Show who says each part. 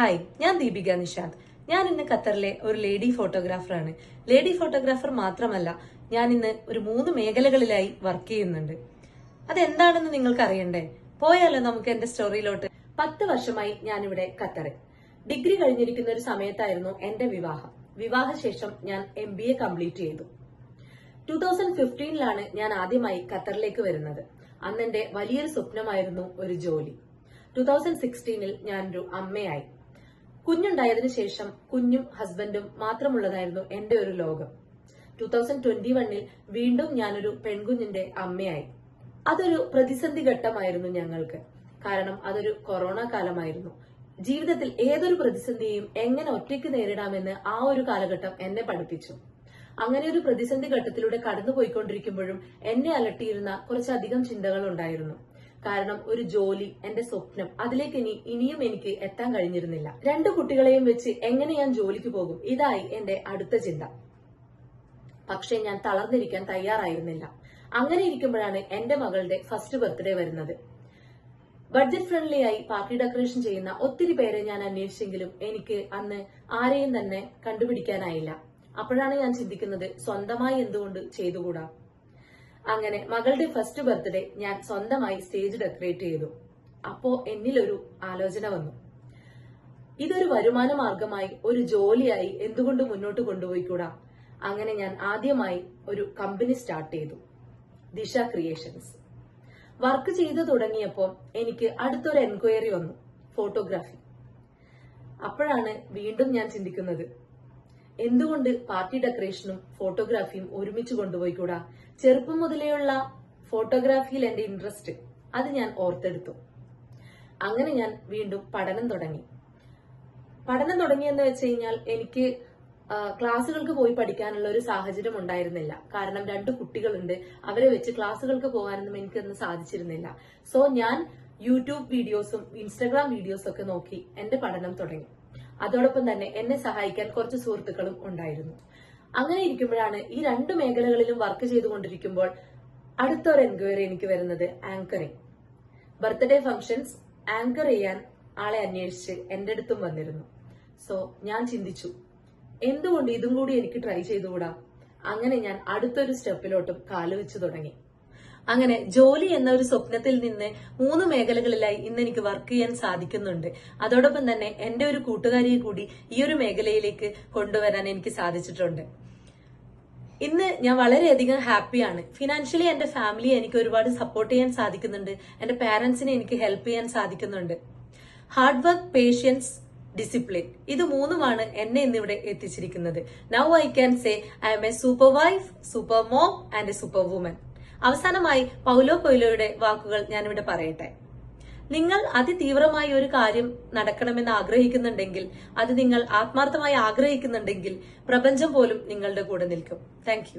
Speaker 1: Hi ഞാൻ ദീപിക നിഷാദ് ഞാൻ ഇന്ന് ഖത്തറിലെ ഒരു ലേഡി ഫോട്ടോഗ്രാഫറാണ്. ലേഡി ഫോട്ടോഗ്രാഫർ മാത്രമല്ല ഞാൻ ഇന്ന് ഒരു മൂന്ന് മേഖലകളിലായി വർക്ക് ചെയ്യുന്നുണ്ട്. അതെന്താണെന്ന് നിങ്ങൾക്ക് അറിയണ്ടേ പോയാലോ നമുക്ക് എന്റെ സ്റ്റോറിയിലോട്ട്. പത്ത് വർഷമായി ഞാനിവിടെ ഖത്തറിൽ. ഡിഗ്രി കഴിഞ്ഞിരിക്കുന്ന ഒരു സമയത്തായിരുന്നു എന്റെ വിവാഹം. വിവാഹശേഷം ഞാൻ എം ബി എ കംപ്ലീറ്റ് ചെയ്തു. ടൂ തൗസൻഡ് ഫിഫ്റ്റീനിലാണ് ഞാൻ ആദ്യമായി ഖത്തറിലേക്ക് വരുന്നത്. അന്നെന്റെ വലിയൊരു സ്വപ്നമായിരുന്നു ഒരു ജോലി. ടൂ തൗസൻഡ് സിക്സ്റ്റീനിൽ ഞാനൊരു അമ്മയായി. കുഞ്ഞുണ്ടായതിനു ശേഷം കുഞ്ഞും ഹസ്ബൻഡും മാത്രമുള്ളതായിരുന്നു എന്റെ ഒരു ലോകം. ടൂ തൗസൻഡ് ട്വന്റി വണ്ണിൽ വീണ്ടും ഞാനൊരു പെൺകുഞ്ഞിന്റെ അമ്മയായി. അതൊരു പ്രതിസന്ധി ഘട്ടമായിരുന്നു ഞങ്ങൾക്ക്. കാരണം അതൊരു കൊറോണ കാലമായിരുന്നു. ജീവിതത്തിൽ ഏതൊരു പ്രതിസന്ധിയെയും എങ്ങനെ ഒറ്റയ്ക്ക് നേരിടാമെന്ന് ആ ഒരു കാലഘട്ടം എന്നെ പഠിപ്പിച്ചു. അങ്ങനെ ഒരു പ്രതിസന്ധി ഘട്ടത്തിലൂടെ കടന്നുപോയിക്കൊണ്ടിരിക്കുമ്പോഴും എന്നെ അലട്ടിയിരുന്ന കുറച്ചധികം ചിന്തകൾ ഉണ്ടായിരുന്നു കാരണം ഒരു ജോലി എന്റെ സ്വപ്നം. അതിലേക്ക് ഇനി ഇനിയും എനിക്ക് എത്താൻ കഴിഞ്ഞിരുന്നില്ല. രണ്ടു കുട്ടികളെയും വെച്ച് എങ്ങനെ ഞാൻ ജോലിക്ക് പോകും? ഇതായി എന്റെ അടുത്ത ചിന്ത. പക്ഷെ ഞാൻ തളർന്നിരിക്കാൻ തയ്യാറായിരുന്നില്ല. അങ്ങനെ ഇരിക്കുമ്പോഴാണ് എന്റെ മകളുടെ ഫസ്റ്റ് ബർത്ത്ഡേ വരുന്നത്. ബഡ്ജറ്റ് ഫ്രണ്ട്ലി ആയി പാർട്ടി ഡെക്കറേഷൻ ചെയ്യുന്ന ഒത്തിരി പേരെ ഞാൻ അന്വേഷിച്ചെങ്കിലും എനിക്ക് അന്ന് ആരെയും തന്നെ കണ്ടുപിടിക്കാനായില്ല. അപ്പോഴാണ് ഞാൻ ചിന്തിക്കുന്നത് സ്വന്തമായി എന്തുകൊണ്ട് ചെയ്തുകൂടാ? അങ്ങനെ മകളുടെ ഫസ്റ്റ് ബർത്ത്ഡേ ഞാൻ സ്വന്തമായി സ്റ്റേജ് ഡെക്കറേറ്റ് ചെയ്തു. അപ്പോ എന്നിലൊരു ആലോചന വന്നു. ഇതൊരു വരുമാന മാർഗമായി ഒരു ജോലിയായി എന്തുകൊണ്ട് മുന്നോട്ട് കൊണ്ടുപോയിക്കൂടാ? അങ്ങനെ ഞാൻ ആദ്യമായി ഒരു കമ്പനി സ്റ്റാർട്ട് ചെയ്തു. ദിശ ക്രിയേഷൻസ് വർക്ക് ചെയ്തു തുടങ്ങിയപ്പോൾ എനിക്ക് അടുത്തൊരു എൻക്വയറി വന്നു. ഫോട്ടോഗ്രാഫി അപ്പോഴാണ് വീണ്ടും ഞാൻ ചിന്തിക്കുന്നത് എന്തുകൊണ്ട് പാർട്ടി ഡെക്കറേഷനും ഫോട്ടോഗ്രാഫിയും ഒരുമിച്ച് കൊണ്ടുപോയിക്കൂടാ? ചെറുപ്പം മുതലേയുള്ള ഫോട്ടോഗ്രാഫിയിൽ എന്റെ ഇൻട്രസ്റ്റ് അത് ഞാൻ ഓർത്തെടുത്തു. അങ്ങനെ ഞാൻ വീണ്ടും പഠനം തുടങ്ങി. പഠനം തുടങ്ങിയെന്ന് വെച്ച് കഴിഞ്ഞാൽ എനിക്ക് ക്ലാസ്സുകൾക്ക് പോയി പഠിക്കാനുള്ള ഒരു സാഹചര്യം ഉണ്ടായിരുന്നില്ല. കാരണം രണ്ട് കുട്ടികളുണ്ട്. അവരെ വെച്ച് ക്ലാസ്സുകൾക്ക് പോകാനൊന്നും എനിക്കൊന്നും സാധിച്ചിരുന്നില്ല. സോ ഞാൻ യൂട്യൂബ് വീഡിയോസും ഇൻസ്റ്റഗ്രാം വീഡിയോസും ഒക്കെ നോക്കി എന്റെ പഠനം തുടങ്ങി. അതോടൊപ്പം തന്നെ എന്നെ സഹായിക്കാൻ കുറച്ച് സുഹൃത്തുക്കളും ഉണ്ടായിരുന്നു. അങ്ങനെ ഇരിക്കുമ്പോഴാണ് ഈ രണ്ട് മേഖലകളിലും വർക്ക് ചെയ്തുകൊണ്ടിരിക്കുമ്പോൾ അടുത്തൊരു എൻക്വയറി എനിക്ക് വരുന്നത് ആങ്കറിങ്. ബർത്ത്ഡേ ഫംഗ്ഷൻസ് ആങ്കർ ചെയ്യാൻ ആളെ അന്വേഷിച്ച് എന്റെ അടുത്തും വന്നിരുന്നു. സോ ഞാൻ ചിന്തിച്ചു എന്തുകൊണ്ട് ഇതും കൂടി എനിക്ക് ട്രൈ ചെയ്തുകൂടാ? അങ്ങനെ ഞാൻ അടുത്തൊരു സ്റ്റെപ്പിലോട്ടും കാലുവെച്ചു തുടങ്ങി. അങ്ങനെ ജോലി എന്ന ഒരു സ്വപ്നത്തിൽ നിന്ന് മൂന്ന് മേഖലകളിലായി ഇന്ന് എനിക്ക് വർക്ക് ചെയ്യാൻ സാധിക്കുന്നുണ്ട്. അതോടൊപ്പം തന്നെ എന്റെ ഒരു കൂട്ടുകാരിയെ കൂടി ഈ ഒരു മേഖലയിലേക്ക് കൊണ്ടുവരാൻ എനിക്ക് സാധിച്ചിട്ടുണ്ട്. ഇന്ന് ഞാൻ വളരെയധികം ഹാപ്പിയാണ്. ഫിനാൻഷ്യലി എന്റെ ഫാമിലിയെ എനിക്ക് ഒരുപാട് സപ്പോർട്ട് ചെയ്യാൻ സാധിക്കുന്നുണ്ട്. എന്റെ പാരന്റ്സിനെ എനിക്ക് ഹെൽപ്പ് ചെയ്യാൻ സാധിക്കുന്നുണ്ട്. ഹാർഡ് വർക്ക് പേഷ്യൻസ് ഡിസിപ്ലിൻ ഇത് മൂന്നുമാണ് എന്നെ ഇന്നിവിടെ എത്തിച്ചിരിക്കുന്നത്. Now I can say I'm a super wife super mom and a super woman അവസാനമായി പൗലോ കൊയിലോയുടെ വാക്കുകൾ ഞാനിവിടെ പറയട്ടെ. നിങ്ങൾ അതിതീവ്രമായി ഒരു കാര്യം നടക്കണമെന്ന് ആഗ്രഹിക്കുന്നുണ്ടെങ്കിൽ അത് നിങ്ങൾ ആത്മാർത്ഥമായി ആഗ്രഹിക്കുന്നുണ്ടെങ്കിൽ പ്രപഞ്ചം പോലും നിങ്ങളുടെ കൂടെ നിൽക്കും. താങ്ക്